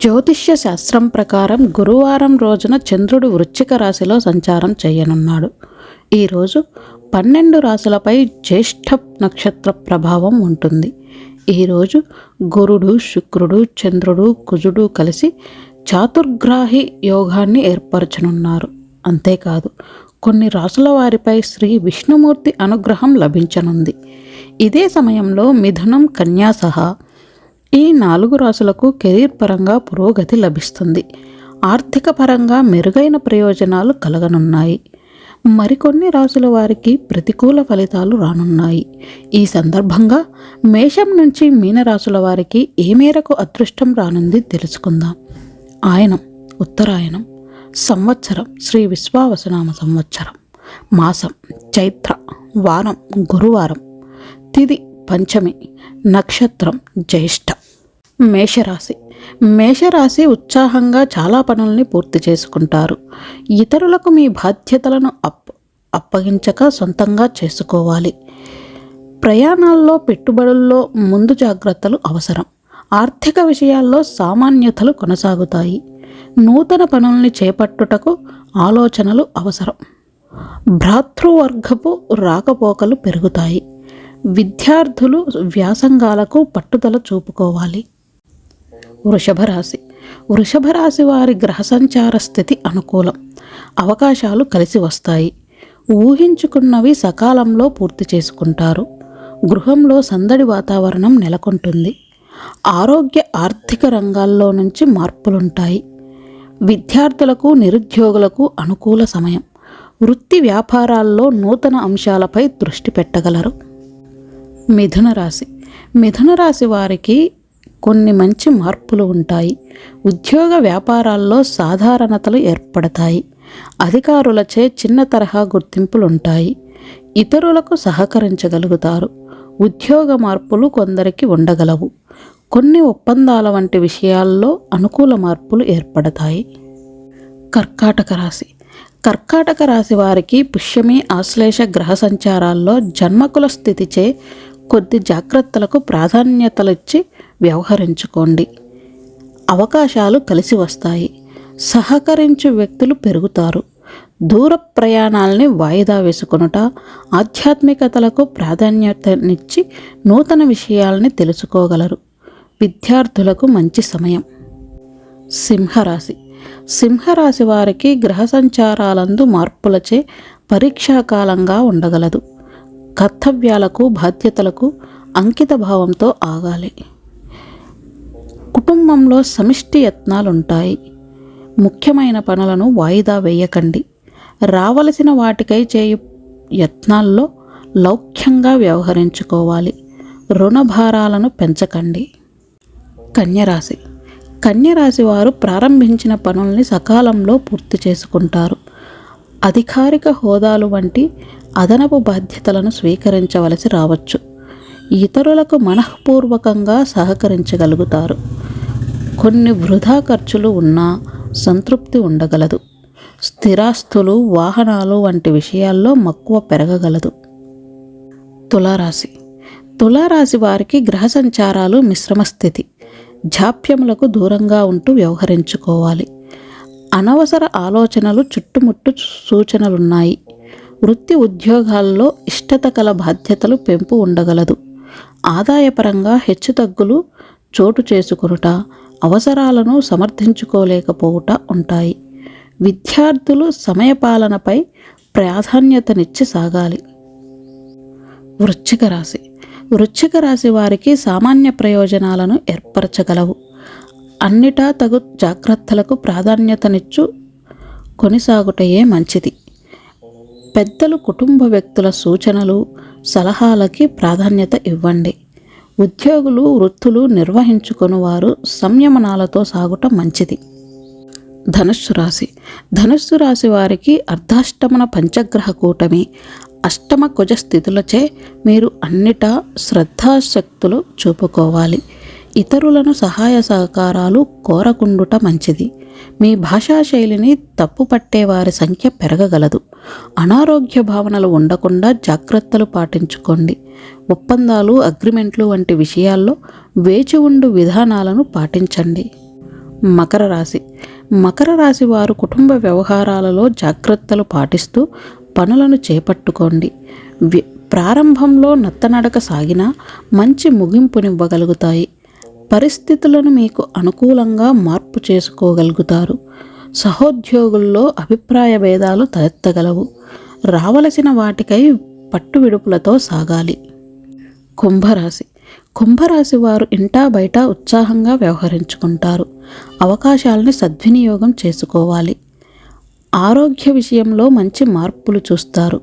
జ్యోతిష్య శాస్త్రం ప్రకారం గురువారం రోజున చంద్రుడు వృశ్చిక రాశిలో సంచారం చేయనున్నాడు. ఈరోజు పన్నెండు రాశులపై జ్యేష్ఠ నక్షత్ర ప్రభావం ఉంటుంది. ఈరోజు గురుడు శుక్రుడు చంద్రుడు కుజుడు కలిసి చాతుర్గ్రాహి యోగాన్ని ఏర్పరచనున్నారు. అంతేకాదు కొన్ని రాసుల వారిపై శ్రీ విష్ణుమూర్తి అనుగ్రహం లభించనుంది. ఇదే సమయంలో మిథునం కన్యా సహా ఈ నాలుగు రాసులకు కెరీర్ పరంగా పురోగతి లభిస్తుంది. ఆర్థిక పరంగా మెరుగైన ప్రయోజనాలు కలగనున్నాయి. మరికొన్ని రాసుల వారికి ప్రతికూల ఫలితాలు రానున్నాయి. ఈ సందర్భంగా మేషం నుంచి మీనరాశుల వారికి ఏ మేరకు అదృష్టం రానుంది తెలుసుకుందాం. ఆయనం ఉత్తరాయణం సంవత్సరం శ్రీ విశ్వావసనామ సంవత్సరం మాసం చైత్ర వారం గురువారం తిది పంచమి నక్షత్రం జ్యేష్ఠ. మేషరాశి. మేషరాశి ఉత్సాహంగా చాలా పనుల్ని పూర్తి చేసుకుంటారు. ఇతరులకు మీ బాధ్యతలను అప్ అప్పగించక సొంతంగా చేసుకోవాలి. ప్రయాణాల్లో పెట్టుబడుల్లో ముందు జాగ్రత్తలు అవసరం. ఆర్థిక విషయాల్లో సామాన్యతలు కొనసాగుతాయి. నూతన పనుల్ని చేపట్టుటకు ఆలోచనలు అవసరం. భ్రాతృవర్గపు రాకపోకలు పెరుగుతాయి. విద్యార్థులు వ్యాసంగాలకు పట్టుదల చూపుకోవాలి. వృషభరాశి. వృషభరాశి వారి గ్రహ సంచార స్థితి అనుకూలం. అవకాశాలు కలిసి వస్తాయి. ఊహించుకున్నవి సకాలంలో పూర్తి చేసుకుంటారు. గృహంలో సందడి వాతావరణం నెలకొంటుంది. ఆరోగ్య ఆర్థిక రంగాల్లో నుంచి మార్పులుంటాయి. విద్యార్థులకు నిరుద్యోగులకు అనుకూల సమయం. వృత్తి వ్యాపారాల్లో నూతన అంశాలపై దృష్టి పెట్టగలరు. మిథున రాశి. మిథున రాశి వారికి కొన్ని మంచి మార్పులు ఉంటాయి. ఉద్యోగ వ్యాపారాల్లో సాధారణతలు ఏర్పడతాయి. అధికారులచే చిన్న తరహా గుర్తింపులు ఉంటాయి ఇతరులకు సహకరించగలుగుతారు. ఉద్యోగ మార్పులు కొందరికి ఉండగలవు. కొన్ని ఒప్పందాల వంటి విషయాల్లో అనుకూల మార్పులు ఏర్పడతాయి. కర్కాటక రాశి. కర్కాటక రాశి వారికి పుష్యమి ఆశ్లేష గ్రహ సంచారాల్లో జన్మకుల స్థితిచే కొద్ది జాగ్రత్తలకు ప్రాధాన్యతలిచ్చి వ్యవహరించుకోండి. అవకాశాలు కలిసి వస్తాయి. సహకరించు వ్యక్తులు పెరుగుతారు. దూర ప్రయాణాలని వాయిదా వేసుకొనుట ఆధ్యాత్మికతలకు ప్రాధాన్యతనిచ్చి నూతన విషయాలని తెలుసుకోగలరు. విద్యార్థులకు మంచి సమయం. సింహరాశి. సింహరాశి వారికి గ్రహ సంచారాలందు మార్పులచే పరీక్షాకాలంగా ఉండగలదు. కర్తవ్యాలకు బాధ్యతలకు అంకిత భావంతో ఆగాలి. కుటుంబంలో సమిష్టి యత్నాలుంటాయి. ముఖ్యమైన పనులను వాయిదా వేయకండి. రావలసిన వాటికై చేయు యత్నాల్లో లౌక్యంగా వ్యవహరించుకోవాలి. రుణభారాలను పెంచకండి. కన్యరాశి. కన్యరాశి వారు ప్రారంభించిన పనుల్ని సకాలంలో పూర్తి చేసుకుంటారు. అధికారిక హోదాలు వంటి అదనపు బాధ్యతలను స్వీకరించవలసి రావచ్చు. ఇతరులకు మనఃపూర్వకంగా సహకరించగలుగుతారు. కొన్ని వృధా ఖర్చులు ఉన్నా సంతృప్తి ఉండగలదు. స్థిరాస్తులు వాహనాలు వంటి విషయాల్లో మక్కువ పెరగగలదు. తులారాశి. తులారాశి వారికి గ్రహ సంచారాలు మిశ్రమ స్థితి. జాప్యములకు దూరంగా ఉంటూ వ్యవహరించుకోవాలి. అనవసర ఆలోచనలు చుట్టుముట్టు సూచనలున్నాయి. వృత్తి ఉద్యోగాల్లో ఇష్టత కల బాధ్యతలు పెంపు ఉండగలదు. ఆదాయపరంగా హెచ్చుతగ్గులు చోటు చేసుకొనుట అవసరాలను సమర్థించుకోలేకపోవుట ఉంటాయి. విద్యార్థులు సమయపాలనపై ప్రాధాన్యతనిచ్చి సాగాలి. వృశ్చిక రాశి. వృశ్చిక రాశి వారికి సామాన్య ప్రయోజనాలను ఏర్పరచగలవు. అన్నిటా తగు జాగ్రత్తలకు ప్రాధాన్యతనిచ్చు కొనసాగుటయే మంచిది. పెద్దలు కుటుంబ వ్యక్తుల సూచనలు సలహాలకి ప్రాధాన్యత ఇవ్వండి. ఉద్యోగులు వృత్తులు నిర్వహించుకొని వారు సంయమనాలతో సాగుట మంచిది. ధనుస్సు రాశి. ధనుస్సు రాశి వారికి అర్ధాష్టమన పంచగ్రహ కూటమి అష్టమ కుజ స్థితులచే మీరు అన్నిటా శ్రద్ధాశక్తులు చూపుకోవాలి. ఇతరులను సహాయ సహకారాలు కోరకుండుట మంచిది. మీ భాషా శైలిని తప్పుపట్టే వారి సంఖ్య పెరగగలదు. అనారోగ్య భావనలు ఉండకుండా జాగ్రత్తలు పాటించుకోండి. ఒప్పందాలు అగ్రిమెంట్లు వంటి విషయాల్లో వేచి ఉండు విధానాలను పాటించండి. మకర రాశి. మకర రాశి వారు కుటుంబ వ్యవహారాలలో జాగ్రత్తలు పాటిస్తూ పనులను చేపట్టుకోండి. ప్రారంభంలో నత్తనడక సాగినా మంచి ముగింపునివ్వగలుగుతాయి. పరిస్థితులను మీకు అనుకూలంగా మార్పు చేసుకోగలుగుతారు. సహోద్యోగుల్లో అభిప్రాయ భేదాలు తలెత్తగలవు. రావలసిన వాటికై పట్టు విడుపులతో సాగాలి. కుంభరాశి. కుంభరాశి వారు ఇంటా బయట ఉత్సాహంగా వ్యవహరించుకుంటారు. అవకాశాలని సద్వినియోగం చేసుకోవాలి. ఆరోగ్య విషయంలో మంచి మార్పులు చూస్తారు.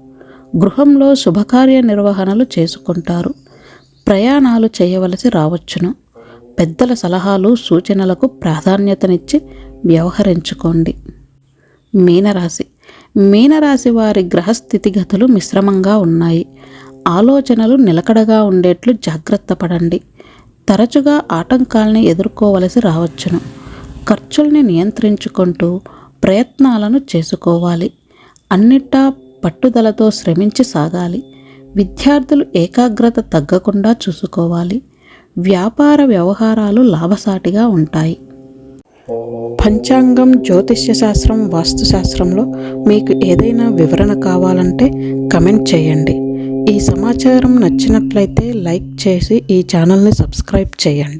గృహంలో శుభకార్య నిర్వహణలు చేసుకుంటారు. ప్రయాణాలు చేయవలసి రావచ్చును. పెద్దల సలహాలు సూచనలకు ప్రాధాన్యతనిచ్చి వ్యవహరించుకోండి. మీనరాశి. మీనరాశి వారి గ్రహస్థితిగతులు మిశ్రమంగా ఉన్నాయి. ఆలోచనలు నిలకడగా ఉండేట్లు జాగ్రత్త పడండి. తరచుగా ఆటంకాల్ని ఎదుర్కోవలసి రావచ్చును. ఖర్చుల్ని నియంత్రించుకుంటూ ప్రయత్నాలను చేసుకోవాలి. అన్నిటా పట్టుదలతో శ్రమించి సాగాలి. విద్యార్థులు ఏకాగ్రత తగ్గకుండా చూసుకోవాలి. వ్యాపార వ్యవహారాలు లాభసాటిగా ఉంటాయి. పంచాంగం జ్యోతిష్య శాస్త్రం వాస్తుశాస్త్రంలో మీకు ఏదైనా వివరణ కావాలంటే కమెంట్ చేయండి. ఈ సమాచారం నచ్చినట్లయితే లైక్ చేసి ఈ ఛానల్ని సబ్స్క్రైబ్ చేయండి.